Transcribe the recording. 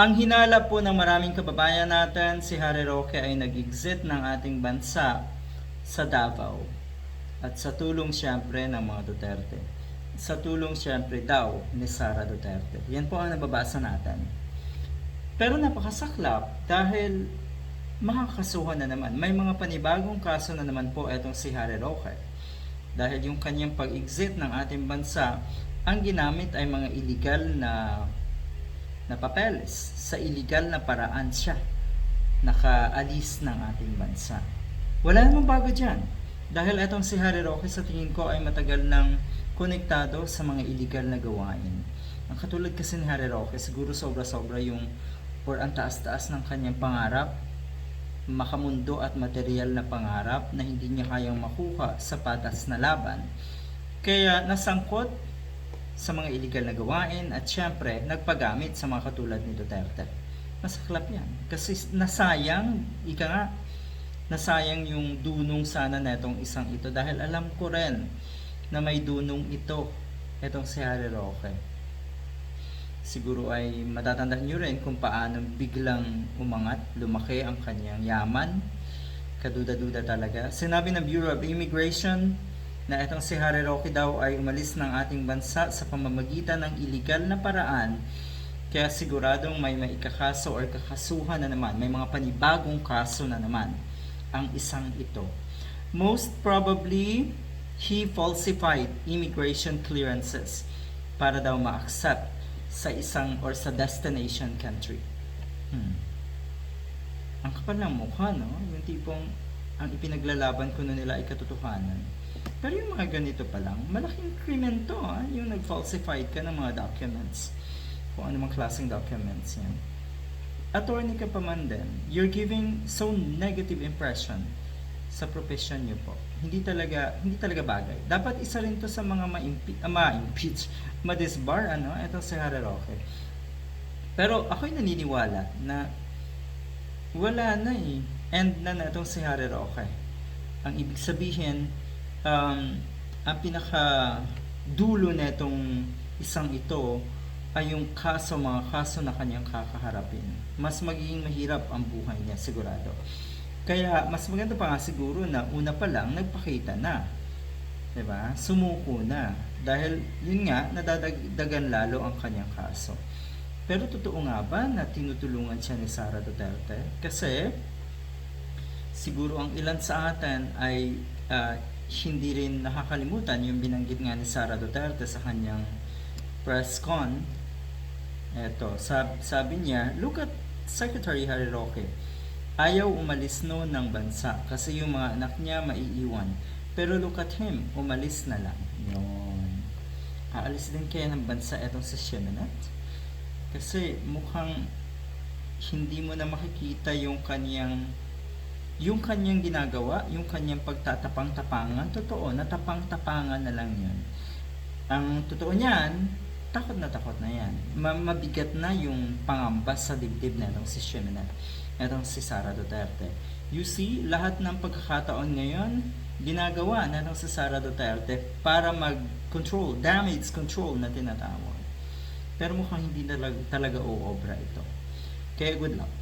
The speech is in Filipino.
Ang hinala po ng maraming kababayan natin, si Harry Roque ay nag-exit ng ating bansa sa Davao. At sa tulong siyempre ng mga Duterte. Sa tulong siyempre daw ni Sara Duterte. Yan po ang nababasa natin. Pero napakasaklap dahil makakasuhan na naman. May mga panibagong kaso na naman po etong si Harry Roque. Dahil yung kanyang pag-exit ng ating bansa, ang ginamit ay mga illegal na na papeles. Sa illegal na paraan siya nakaalis ng ating bansa. Wala namang bago dyan. Dahil etong si Harry Roque sa tingin ko ay matagal nang konektado sa mga illegal na gawain. Ang katulad kasi ni Harry Roque, siguro sobra-sobra yung or ang taas-taas ng kanyang pangarap, makamundo at material na pangarap na hindi niya kayang makuha sa patas na laban. Kaya nasangkot sa mga illegal na gawain at syempre nagpagamit sa mga katulad ni Duterte. Masaklap yan. Kasi nasayang, ika nga, nasayang yung dunong sana na itong isang ito dahil alam ko rin na may dunong ito, itong si Harry Roque. Siguro ay matatandaan nyo rin kung paano biglang umangat, lumaki ang kanyang yaman. Kaduda-duda talaga. Sinabi ng Bureau of Immigration na itong si Harry Roque daw ay umalis ng ating bansa sa pamamagitan ng illegal na paraan kaya siguradong may maikakaso or kakasuhan na naman, may mga panibagong kaso na naman ang isang ito. Most probably, he falsified immigration clearances para daw ma-accept sa isang or sa destination country. Hmm. Ang kapal ng mukha, no? Yung tipong ang ipinaglalaban ko na nila ay katotohanan. Pero yung mga ganito pa lang, malaking krimen to, ah, yung nag-falsified ka ng mga documents. Kung ano mang klaseng documents yan. Attorney ka pa man din, you're giving so negative impression sa profession niyo po. Hindi talaga hindi talaga bagay. Dapat isa rin to sa mga ma-impeach, uh, ma-disbar ano, ito si Harry Roque. Pero ako'y naniniwala na wala na eh. End na na itong si Harry Roque. Ang ibig sabihin, um, ang pinaka dulo na itong isang ito ay yung kaso, mga kaso na kanyang kakaharapin. Mas magiging mahirap ang buhay niya, sigurado. Kaya, mas maganda pa nga siguro na una pa lang, nagpakita na. 'Di ba? Sumuko na. Dahil, yun nga, nadadagdagan lalo ang kanyang kaso. Pero totoo nga ba na tinutulungan siya ni Sara Duterte? Kasi, siguro ang ilan sa atin ay ah, hindi rin nakakalimutan yung binanggit nga ni Sara Duterte sa kanyang press con. Eto, sab- sabi niya, look at Secretary Harry Roque. Ayaw umalis no ng bansa kasi yung mga anak niya maiiwan. Pero look at him, umalis na lang. Yun. Aalis din kaya ng bansa etong si Sheminat? Kasi mukhang hindi mo na makikita yung kanyang yung kanyang ginagawa, yung kanyang pagtatapang-tapangan, totoo, natapang-tapangan na lang yun. Ang totoo niyan, takot na takot na yan. Ma- mabigat na yung pangambas sa dibdib na itong si Sheminat, itong si Sara Duterte. You see, lahat ng pagkakataon ngayon, ginagawa na itong si Sara Duterte para mag-control, damage control na tinatawag. Pero mukhang hindi talaga, talaga uobra ito. Kaya good luck.